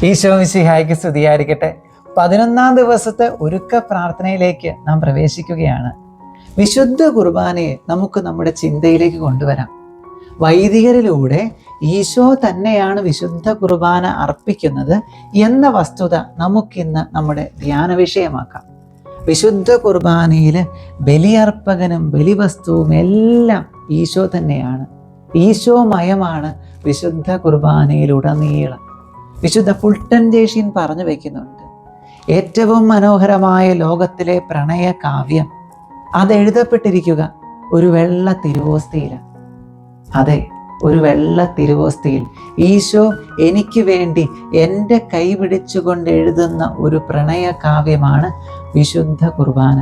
ഈശോ മിശിഹായ്ക്ക് സ്തുതിയായിരിക്കട്ടെ. പതിനൊന്നാം ദിവസത്തെ ഒരുക്ക പ്രാർത്ഥനയിലേക്ക് നാം പ്രവേശിക്കുകയാണ്. വിശുദ്ധ കുർബാനയെ നമുക്ക് നമ്മുടെ ചിന്തയിലേക്ക് കൊണ്ടുവരാം. വൈദികരിലൂടെ ഈശോ തന്നെയാണ് വിശുദ്ധ കുർബാന അർപ്പിക്കുന്നത് എന്ന വസ്തുത നമുക്കിന്ന് നമ്മുടെ ധ്യാന വിഷയമാക്കാം വിശുദ്ധ കുർബാനയിൽ ബലിയർപ്പകനും ബലിവസ്തുവും എല്ലാം ഈശോ തന്നെയാണ്. ഈശോമയമാണ് വിശുദ്ധ കുർബാനയിലുടനീളം. വിശുദ്ധ ഫുൾട്ടൻ ജേഷ്യൻ പറഞ്ഞു വയ്ക്കുന്നുണ്ട് ഏറ്റവും മനോഹരമായ ലോകത്തിലെ പ്രണയ കാവ്യം അതെഴുതപ്പെട്ടിരിക്കുക ഒരു വെള്ള തിരുവോസ്തിയിലാണ് അതെ ഒരു വെള്ള തിരുവോസ്തിയിൽ ഈശോ എനിക്ക് വേണ്ടി എന്റെ കൈ പിടിച്ചുകൊണ്ട് എഴുതുന്ന ഒരു പ്രണയ കാവ്യമാണ് വിശുദ്ധ കുർബാന.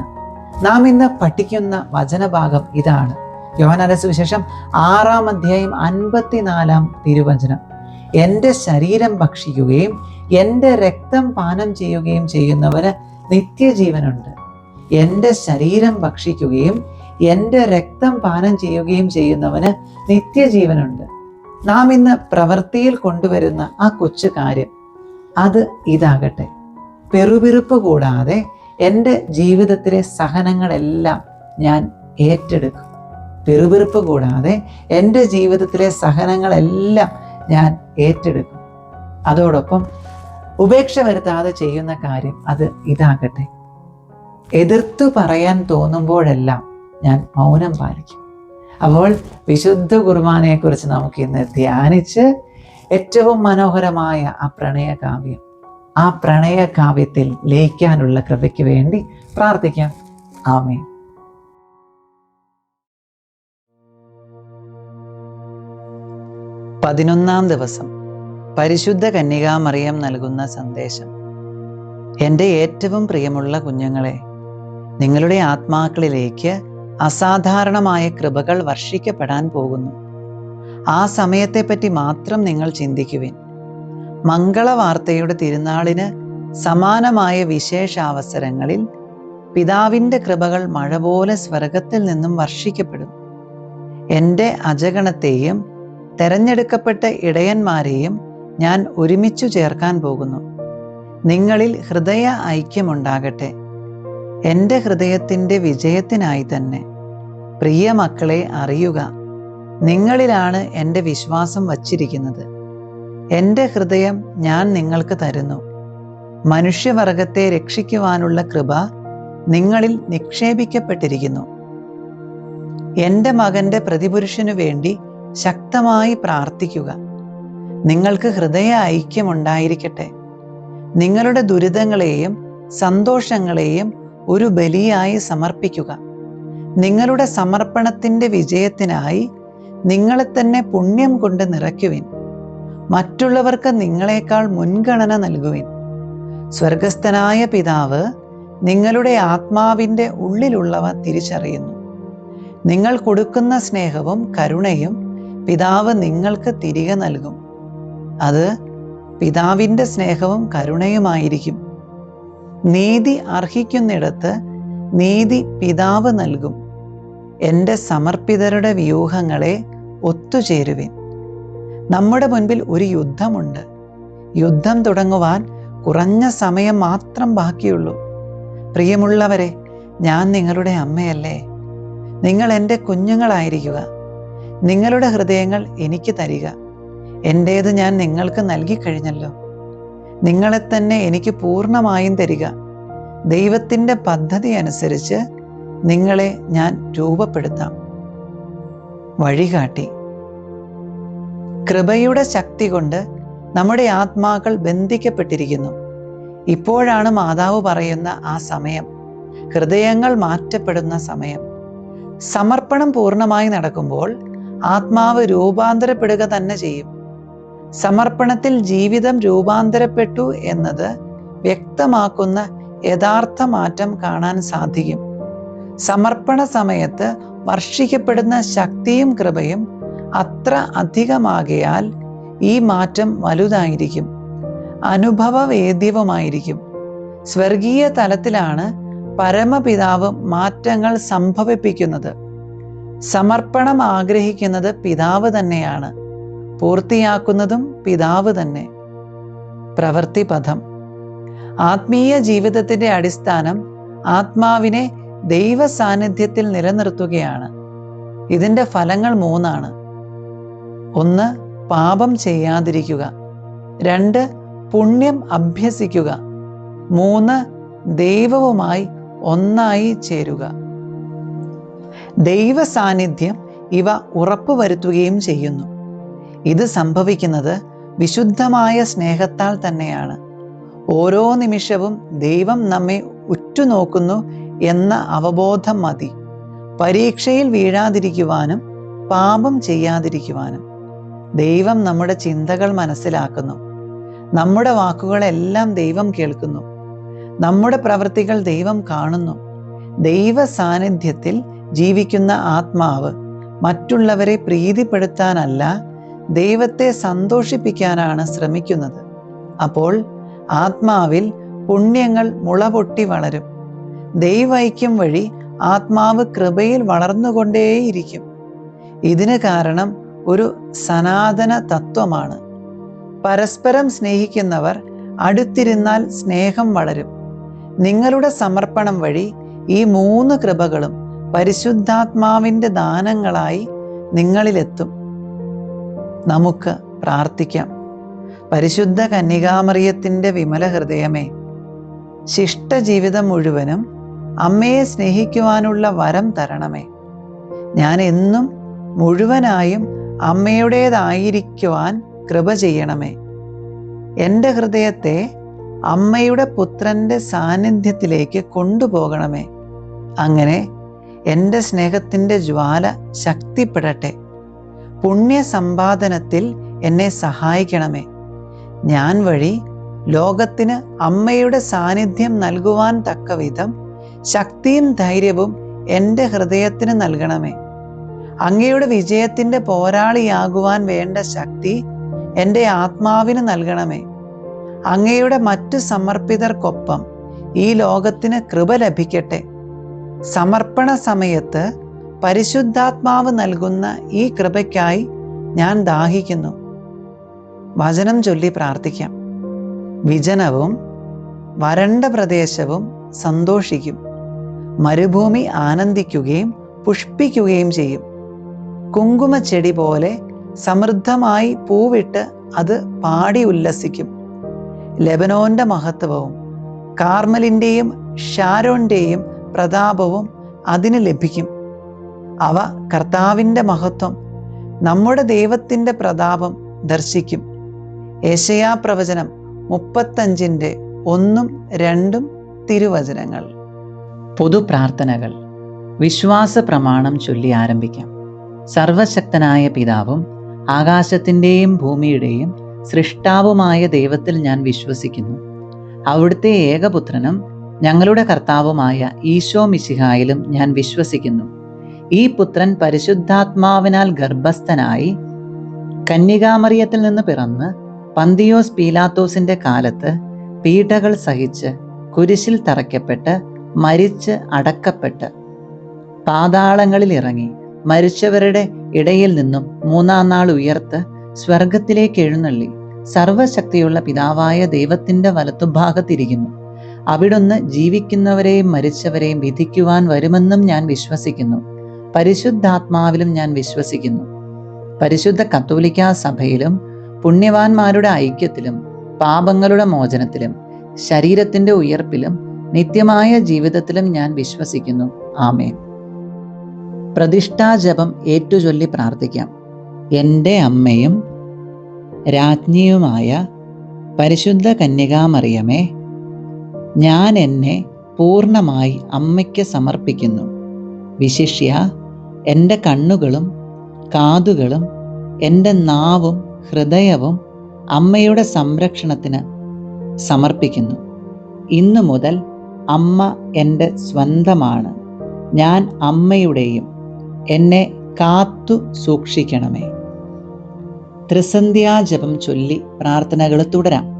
നാം ഇന്ന് പഠിക്കുന്ന വചനഭാഗം ഇതാണ്. യോഹനാന സുവിശേഷം ആറാം അധ്യായം അൻപത്തിനാലാം തിരുവചനം. എന്റെ ശരീരം ഭക്ഷിക്കുകയും എന്റെ രക്തം പാനം ചെയ്യുകയും ചെയ്യുന്നവന് നിത്യജീവനുണ്ട്. എന്റെ ശരീരം ഭക്ഷിക്കുകയും എന്റെ രക്തം പാനം ചെയ്യുകയും ചെയ്യുന്നവന് നിത്യജീവനുണ്ട്. നാം ഇന്ന് പ്രവൃത്തിയിൽ കൊണ്ടുവരുന്ന ആ കൊച്ചു കാര്യം അത് ഇതാകട്ടെ. പെറുപിറുപ്പ് കൂടാതെ എന്റെ ജീവിതത്തിലെ സഹനങ്ങളെല്ലാം ഞാൻ ഏറ്റെടുക്കും. പെറുപിറുപ്പ് കൂടാതെ എന്റെ ജീവിതത്തിലെ സഹനങ്ങളെല്ലാം ഞാൻ ഏറ്റെടുക്കും. അതോടൊപ്പം ഉപേക്ഷ വരുത്താതെ ചെയ്യുന്ന കാര്യം അത് ഇതാകട്ടെ. എതിർത്തു പറയാൻ തോന്നുമ്പോഴെല്ലാം ഞാൻ മൗനം പാലിക്കും. അപ്പോൾ വിശുദ്ധ കുർബാനയെക്കുറിച്ച് നമുക്ക് ഇന്ന് ധ്യാനിച്ച് ഏറ്റവും മനോഹരമായ ആ പ്രണയകാവ്യം ആ പ്രണയകാവ്യത്തിൽ ലയിക്കാനുള്ള കൃപയ്ക്ക് വേണ്ടി പ്രാർത്ഥിക്കാം. ആമേൻ. പതിനൊന്നാം ദിവസം പരിശുദ്ധ കന്യകാമറിയം നൽകുന്ന സന്ദേശം. എന്റെ ഏറ്റവും പ്രിയമുള്ള കുഞ്ഞുങ്ങളെ നിങ്ങളുടെ ആത്മാക്കളിലേക്ക് അസാധാരണമായ കൃപകൾ വർഷിക്കപ്പെടാൻ പോകുന്നു. ആ സമയത്തെപ്പറ്റി മാത്രം നിങ്ങൾ ചിന്തിക്കുവിൻ. മംഗളവാർത്തയുടെ തിരുനാളിന് സമാനമായ വിശേഷാവസരങ്ങളിൽ പിതാവിന്റെ കൃപകൾ മഴ പോലെ സ്വർഗത്തിൽ നിന്നും വർഷിക്കപ്പെടും. എന്റെ അജഗണത്തെയും തെരഞ്ഞെടുക്കപ്പെട്ട ഇടയന്മാരെയും ഞാൻ ഒരുമിച്ചു ചേർക്കാൻ പോകുന്നു. നിങ്ങളിൽ ഹൃദയ ഐക്യമുണ്ടാകട്ടെ. എന്റെ ഹൃദയത്തിന്റെ വിജയത്തിനായി തന്നെ. പ്രിയ മക്കളെ അറിയുക നിങ്ങളിലാണ് എന്റെ വിശ്വാസം വച്ചിരിക്കുന്നത്. എന്റെ ഹൃദയം ഞാൻ നിങ്ങൾക്ക് തരുന്നു. മനുഷ്യവർഗത്തെ രക്ഷിക്കുവാനുള്ള കൃപ നിങ്ങളിൽ നിക്ഷേപിക്കപ്പെട്ടിരിക്കുന്നു. എന്റെ മകന്റെ പ്രതിപുരുഷനു വേണ്ടി ശക്തമായി പ്രാർത്ഥിക്കുക. നിങ്ങൾക്ക് ഹൃദയ ഐക്യമുണ്ടായിരിക്കട്ടെ. നിങ്ങളുടെ ദുരിതങ്ങളെയും സന്തോഷങ്ങളെയും ഒരു ബലിയായി സമർപ്പിക്കുക. നിങ്ങളുടെ സമർപ്പണത്തിന്റെ വിജയത്തിനായി നിങ്ങളെ തന്നെ പുണ്യം കൊണ്ട് നിറയ്ക്കുവിൻ. മറ്റുള്ളവർക്ക് നിങ്ങളെക്കാൾ മുൻഗണന നൽകുവിൻ. സ്വർഗസ്ഥനായ പിതാവ് നിങ്ങളുടെ ആത്മാവിന്റെ ഉള്ളിലുള്ളവ തിരിച്ചറിയുന്നു. നിങ്ങൾ കൊടുക്കുന്ന സ്നേഹവും കരുണയും പിതാവ് നിങ്ങൾക്ക് തിരികെ നൽകും. അത് പിതാവിന്റെ സ്നേഹവും കരുണയുമായിരിക്കും. നീതി അർഹിക്കുന്നിടത്ത് നീതി പിതാവ് നൽകും. എന്റെ സമർപ്പിതരുടെ വ്യൂഹങ്ങളെ ഒത്തുചേരുവിൻ. നമ്മുടെ മുൻപിൽ ഒരു യുദ്ധമുണ്ട്. യുദ്ധം തുടങ്ങുവാൻ കുറഞ്ഞ സമയം മാത്രം ബാക്കിയുള്ളൂ. പ്രിയമുള്ളവരെ ഞാൻ നിങ്ങളുടെ അമ്മയല്ലേ? നിങ്ങൾ എന്റെ കുഞ്ഞുങ്ങളായിരിക്കുക. നിങ്ങളുടെ ഹൃദയങ്ങൾ എനിക്ക് തരിക. എന്റേത് ഞാൻ നിങ്ങൾക്ക് നൽകിക്കഴിഞ്ഞല്ലോ നിങ്ങളെ തന്നെ എനിക്ക് പൂർണമായും തരിക. ദൈവത്തിന്റെ പദ്ധതി അനുസരിച്ച് നിങ്ങളെ ഞാൻ രൂപപ്പെടുത്താം. വഴികാട്ടി. കൃപയുടെ ശക്തി കൊണ്ട് നമ്മുടെ ആത്മാക്കൾ ബന്ധിക്കപ്പെട്ടിരിക്കുന്നു. ഇപ്പോഴാണ് മാതാവ് പറയുന്ന ആ സമയം. ഹൃദയങ്ങൾ മാറ്റപ്പെടുന്ന സമയം. സമർപ്പണം പൂർണമായി നടക്കുമ്പോൾ ആത്മാവ് രൂപാന്തരപ്പെടുക തന്നെ ചെയ്യും. സമർപ്പണത്തിൽ ജീവിതം രൂപാന്തരപ്പെട്ടു എന്നത് വ്യക്തമാക്കുന്ന യഥാർത്ഥ മാറ്റം കാണാൻ സാധിക്കും. സമർപ്പണ സമയത്ത് വർഷിക്കപ്പെടുന്ന ശക്തിയും കൃപയും അത്ര അധികമാകയാൽ ഈ മാറ്റം വലുതായിരിക്കും. അനുഭവവേദ്യവുമായിരിക്കും. സ്വർഗീയ തലത്തിലാണ് പരമപിതാവ് മാറ്റങ്ങൾ സംഭവിപ്പിക്കുന്നത്. സമർപ്പണം ആഗ്രഹിക്കുന്നത് പിതാവ് തന്നെയാണ്. പൂർത്തിയാക്കുന്നതും പിതാവ് തന്നെ. പ്രവൃത്തി പഥം. ആത്മീയ ജീവിതത്തിന്റെ അടിസ്ഥാനം ആത്മാവിനെ ദൈവ സാന്നിധ്യത്തിൽ നിലനിർത്തുകയാണ്. ഇതിന്റെ ഫലങ്ങൾ മൂന്നാണ്. ഒന്ന് പാപം ചെയ്യാതിരിക്കുക. രണ്ട് പുണ്യം അഭ്യസിക്കുക. മൂന്ന് ദൈവവുമായി ഒന്നായി ചേരുക. ദൈവ സാന്നിധ്യം ഇവ ഉറപ്പുവരുത്തുകയും ചെയ്യുന്നു. ഇത് സംഭവിക്കുന്നത് വിശുദ്ധമായ സ്നേഹത്താൽ തന്നെയാണ്. ഓരോ നിമിഷവും ദൈവം നമ്മെ ഉറ്റുനോക്കുന്നു എന്ന അവബോധം മതി. പരീക്ഷയിൽ വീഴാതിരിക്കുവാനും പാപം ചെയ്യാതിരിക്കുവാനും. ദൈവം നമ്മുടെ ചിന്തകൾ മനസ്സിലാക്കുന്നു. നമ്മുടെ വാക്കുകളെല്ലാം ദൈവം കേൾക്കുന്നു. നമ്മുടെ പ്രവൃത്തികൾ ദൈവം കാണുന്നു. ദൈവ സാന്നിധ്യത്തിൽ ജീവിക്കുന്ന ആത്മാവ് മറ്റുള്ളവരെ പ്രീതിപ്പെടുത്താനല്ല ദൈവത്തെ സന്തോഷിപ്പിക്കാനാണ് ശ്രമിക്കുന്നത്. അപ്പോൾ ആത്മാവിൽ പുണ്യങ്ങൾ മുളപൊട്ടി വളരും. ദൈവൈക്യം വഴി ആത്മാവ് കൃപയിൽ വളർന്നുകൊണ്ടേയിരിക്കും. ഇതിന് കാരണം ഒരു സനാതന തത്വമാണ്. പരസ്പരം സ്നേഹിക്കുന്നവർ അടുത്തിരുന്നാൽ സ്നേഹം വളരും. നിങ്ങളുടെ സമർപ്പണം വഴി ഈ മൂന്ന് കൃപകളും പരിശുദ്ധാത്മാവിന്റെ ദാനങ്ങളായി നിങ്ങളിലെത്തും. നമുക്ക് പ്രാർത്ഥിക്കാം. പരിശുദ്ധ കന്യകാമറിയത്തിന്റെ വിമല ഹൃദയമേ ശിഷ്ട ജീവിതം മുഴുവനും അമ്മയെ സ്നേഹിക്കുവാനുള്ള വരം തരണമേ. ഞാൻ എന്നും മുഴുവനായും അമ്മയുടേതായിരിക്കുവാൻ കൃപ ചെയ്യണമേ. എന്റെ ഹൃദയത്തെ അമ്മയുടെ പുത്രന്റെ സാന്നിധ്യത്തിലേക്ക് കൊണ്ടുപോകണമേ. അങ്ങനെ എന്റെ സ്നേഹത്തിന്റെ ജ്വാല ശക്തിപ്പെടട്ടെ. പുണ്യ സമ്പാദനത്തിൽ എന്നെ സഹായിക്കണമേ. ഞാൻ വഴി ലോകത്തിന് അമ്മയുടെ സാന്നിധ്യം നൽകുവാൻ തക്കവിധം ശക്തിയും ധൈര്യവും എന്റെ ഹൃദയത്തിന് നൽകണമേ. അങ്ങയുടെ വിജയത്തിന്റെ പോരാളിയാകുവാൻ വേണ്ട ശക്തി എന്റെ ആത്മാവിന് നൽകണമേ. അങ്ങയുടെ മറ്റു സമർപ്പിതർക്കൊപ്പം ഈ ലോകത്തിന് കൃപ ലഭിക്കട്ടെ. സമർപ്പണ സമയത്ത് പരിശുദ്ധാത്മാവ് നൽകുന്ന ഈ കൃപയ്ക്കായി ഞാൻ ദാഹിക്കുന്നു. വചനം ചൊല്ലി പ്രാർത്ഥിക്കാം. വിജനവും വരണ്ട പ്രദേശവും സന്തോഷിക്കും. മരുഭൂമി ആനന്ദിക്കുകയും പുഷ്പിക്കുകയും ചെയ്യും. കുങ്കുമച്ചെടി പോലെ സമൃദ്ധമായി പൂവിട്ട് അത് പാടി ഉല്ലസിക്കും. ലെബനോന്റെ മഹത്വവും കാർമലിന്റെയും ഷാരോന്റെയും പ്രതാപവും അതിന് ലഭിക്കും. അവ കർത്താവിന്റെ മഹത്വം നമ്മുടെ ദൈവത്തിന്റെ പ്രതാപം ദർശിക്കും. ഏശയാ പ്രവചനം മുപ്പത്തഞ്ചിന്റെ ഒന്നും രണ്ടും തിരുവചനങ്ങൾ. പൊതുപ്രാർത്ഥനകൾ. വിശ്വാസ പ്രമാണം ചൊല്ലി ആരംഭിക്കാം. സർവശക്തനായ പിതാവും ആകാശത്തിന്റെയും ഭൂമിയുടെയും സൃഷ്ടാവുമായ ദൈവത്തിൽ ഞാൻ വിശ്വസിക്കുന്നു. അവിടുത്തെ ഏകപുത്രനും ഞങ്ങളുടെ കർത്താവുമായ ഈശോ മിശിഹായിലും ഞാൻ വിശ്വസിക്കുന്നു. ഈ പുത്രൻ പരിശുദ്ധാത്മാവിനാൽ ഗർഭസ്ഥനായി കന്യകാമറിയത്തിൽ നിന്ന് പിറന്ന് പന്തിയോസ് പീലാത്തോസിന്റെ കാലത്ത് പീഡകൾ സഹിച്ച് കുരിശിൽ തറയ്ക്കപ്പെട്ട് മരിച്ച് അടക്കപ്പെട്ട് പാതാളങ്ങളിൽ ഇറങ്ങി മരിച്ചവരുടെ ഇടയിൽ നിന്നും മൂന്നാം നാൾ ഉയർത്ത് സ്വർഗത്തിലേക്ക് എഴുന്നള്ളി സർവശക്തിയുള്ള പിതാവായ ദൈവത്തിന്റെ വലത്തുഭാഗത്തിരിക്കുന്നു. അവിടുന്ന് ജീവിക്കുന്നവരെയും മരിച്ചവരെയും വിധിക്കുവാൻ വരുമെന്നും ഞാൻ വിശ്വസിക്കുന്നു. പരിശുദ്ധാത്മാവിലും ഞാൻ വിശ്വസിക്കുന്നു. പരിശുദ്ധ കത്തോലിക്ക സഭയിലും പുണ്യവാന്മാരുടെ ഐക്യത്തിലും പാപങ്ങളുടെ മോചനത്തിലും ശരീരത്തിന്റെ ഉയർപ്പിലും നിത്യമായ ജീവിതത്തിലും ഞാൻ വിശ്വസിക്കുന്നു. ആമേൻ. പ്രതിഷ്ഠാജപം ഏറ്റുചൊല്ലി പ്രാർത്ഥിക്കാം. എന്റെ അമ്മയും രാജ്ഞിയുമായ പരിശുദ്ധ കന്യകാമറിയമേ ഞാൻ എന്നെ പൂർണമായി അമ്മയ്ക്ക് സമർപ്പിക്കുന്നു. വിശിഷ്യ എന്റെ കണ്ണുകളും കാതുകളും എന്റെ നാവും ഹൃദയവും അമ്മയുടെ സംരക്ഷണത്തിന് സമർപ്പിക്കുന്നു. ഇന്നു മുതൽ അമ്മ എന്റെ സ്വന്തമാണ്. ഞാൻ അമ്മയുടെയും എന്നെ കാത്തു സൂക്ഷിക്കണമേ. ത്രിസന്ധ്യാജപം ചൊല്ലി പ്രാർത്ഥനകൾ തുടരാം.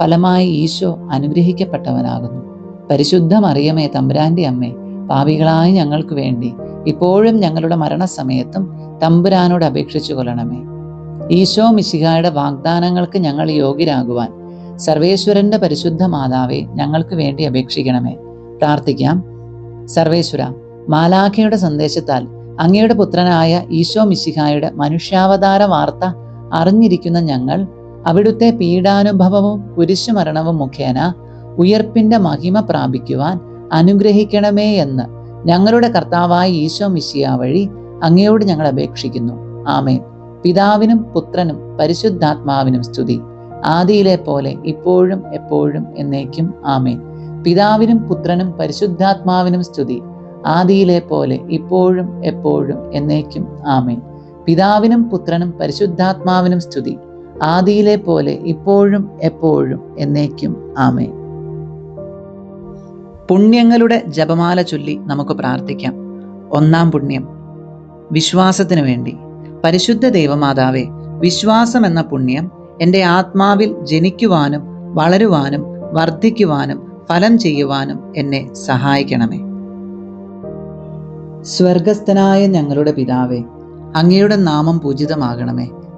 ഫലമായി ഈശോ അനുഗ്രഹിക്കപ്പെട്ടവനാകുന്നു. പരിശുദ്ധ മറിയമേ തമ്പുരാന്റെ അമ്മേ പാപികളായ ഞങ്ങൾക്ക് വേണ്ടി ഇപ്പോഴും ഞങ്ങളുടെ മരണസമയത്തും തമ്പുരാനോട് അപേക്ഷിച്ചു കൊള്ളണമേ. ഈശോ മിശിഹായുടെ വാഗ്ദാനങ്ങൾക്ക് ഞങ്ങൾ യോഗ്യരാകുവാൻ സർവേശ്വരന്റെ പരിശുദ്ധ മാതാവെ ഞങ്ങൾക്ക് വേണ്ടി അപേക്ഷിക്കണമേ. പ്രാർത്ഥിക്കാം. സർവേശ്വര മാലാഖയുടെ സന്ദേശത്താൽ അങ്ങയുടെ പുത്രനായ ഈശോ മിശിഹായുടെ മനുഷ്യാവതാര വാർത്ത അറിഞ്ഞിരിക്കുന്ന ഞങ്ങൾ അവിടുത്തെ പീഡാനുഭവവും കുരിശുമരണവും മുഖേന ഉയർപ്പിന്റെ മഹിമ പ്രാപിക്കുവാൻ അനുഗ്രഹിക്കണമേ എന്ന് ഞങ്ങളുടെ കർത്താവായ ഈശോ മിശിയ വഴി അങ്ങയോട് ഞങ്ങൾ അപേക്ഷിക്കുന്നു. ആമേൻ. പിതാവിനും പുത്രനും പരിശുദ്ധാത്മാവിനും സ്തുതി. ആദിയിലെ പോലെ ഇപ്പോഴും എപ്പോഴും എന്നേക്കും ആമേൻ. പിതാവിനും പുത്രനും പരിശുദ്ധാത്മാവിനും സ്തുതി. ആദിയിലെ പോലെ ഇപ്പോഴും എപ്പോഴും എന്നേക്കും ആമേൻ. പിതാവിനും പുത്രനും പരിശുദ്ധാത്മാവിനും സ്തുതി. ആദിയിലെ പോലെ ഇപ്പോഴും എപ്പോഴും എന്നേക്കും ആമേ പുണ്യങ്ങളുടെ ജപമാല ചൊല്ലി നമുക്ക് പ്രാർത്ഥിക്കാം. ഒന്നാം പുണ്യം. വിശ്വാസത്തിനു വേണ്ടി. പരിശുദ്ധ ദൈവമാതാവേ വിശ്വാസം എന്ന പുണ്യം എന്റെ ആത്മാവിൽ ജനിക്കുവാനും വളരുവാനും വർദ്ധിക്കുവാനും ഫലം ചെയ്യുവാനും എന്നെ സഹായിക്കണമേ. സ്വർഗസ്ഥനായ ഞങ്ങളുടെ പിതാവേ അങ്ങയുടെ നാമം പൂജിതമാകണമേ.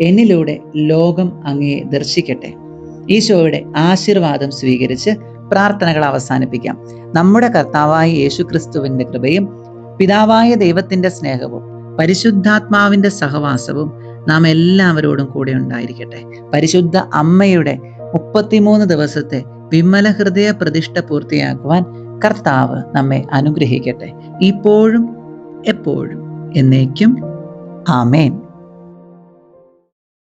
എന്നിലൂടെ ലോകം അങ്ങയെ ദർശിക്കട്ടെ. ഈശോയുടെ ആശീർവാദം സ്വീകരിച്ച് പ്രാർത്ഥനകൾ അവസാനിപ്പിക്കാം. നമ്മുടെ കർത്താവായ യേശു ക്രിസ്തുവിന്റെ കൃപയും പിതാവായ ദൈവത്തിന്റെ സ്നേഹവും പരിശുദ്ധാത്മാവിന്റെ സഹവാസവും നാം എല്ലാവരോടും കൂടെ ഉണ്ടായിരിക്കട്ടെ. പരിശുദ്ധ അമ്മയുടെ മുപ്പത്തിമൂന്ന് ദിവസത്തെ വിമല ഹൃദയ പ്രതിഷ്ഠ പൂർത്തിയാക്കുവാൻ കർത്താവ് നമ്മെ അനുഗ്രഹിക്കട്ടെ. ഇപ്പോഴും എപ്പോഴും എന്നേക്കും. ആമേൻ.